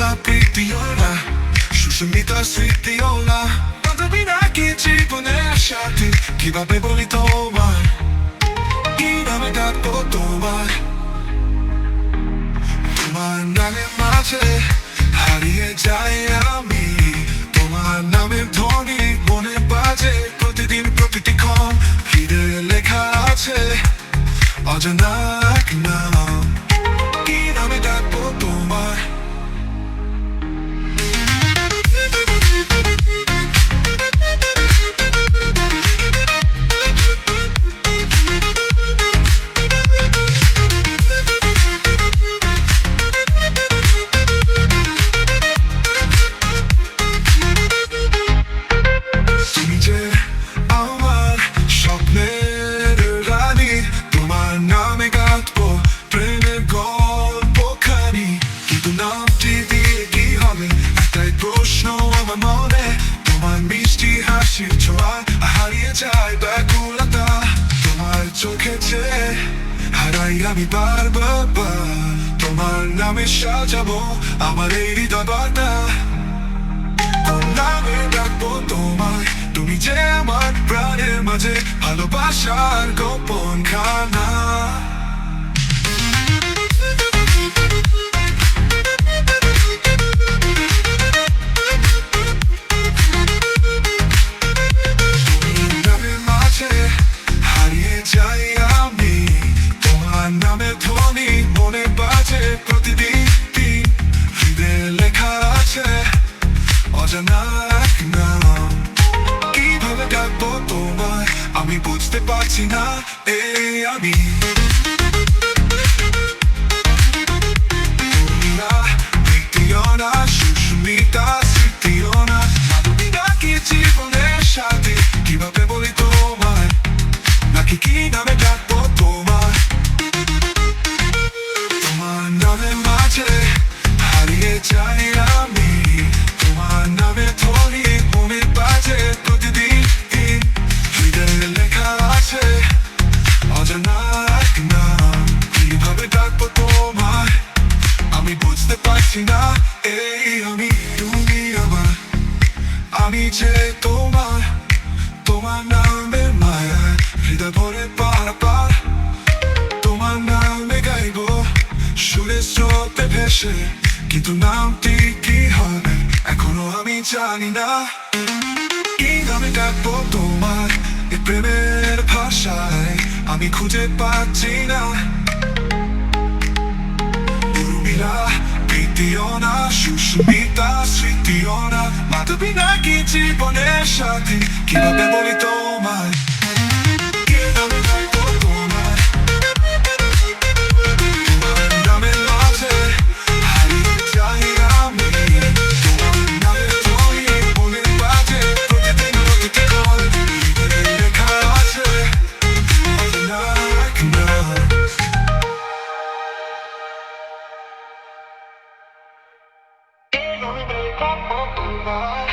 তৃতীয় না সুস্মিতা তৃতীয় না বান্ধবী নাকি জীবনের সাথে কীভাবে বলি তোমার কি নামে ডাকবো তোমার তোমার নামের মাঝে হারিয়ে যাই আমি তোমার নামের ধ্বনি মনে বাজে প্রতিদিন প্রতিটি ক্ষণ হৃদয়ে লেখা আছে অজানা আমি বারবার তোমার নামে সাজাবো, আমার এই হৃদয় বার্তা নামে ডাকবো তোমায়। তুমি যে আমার প্রাণের মাঝে, ভালোবাসার গোপন খানা। অজানা এক নাম কীভাবে ডাকবো তোমায় আমি বুঝতে পারছি না এ আমি আমি যে তোমার তোমার নামের মায়া, হৃদয় ভরে পারাপার তোমার নামে গাইবো। সুরে স্রোতে ভেসে, কিন্তু নামটি কি হবে, এখনও আমি জানি না। কি নামে ডাকবো তোমার এ প্রেমের ভাষায়, আমি খুঁজে পাচ্ছি না। উর্মিলা তৃতীয় না পারবি নাকি জীবনের সাথে। কীভাবে বলি তোমায়? Bye.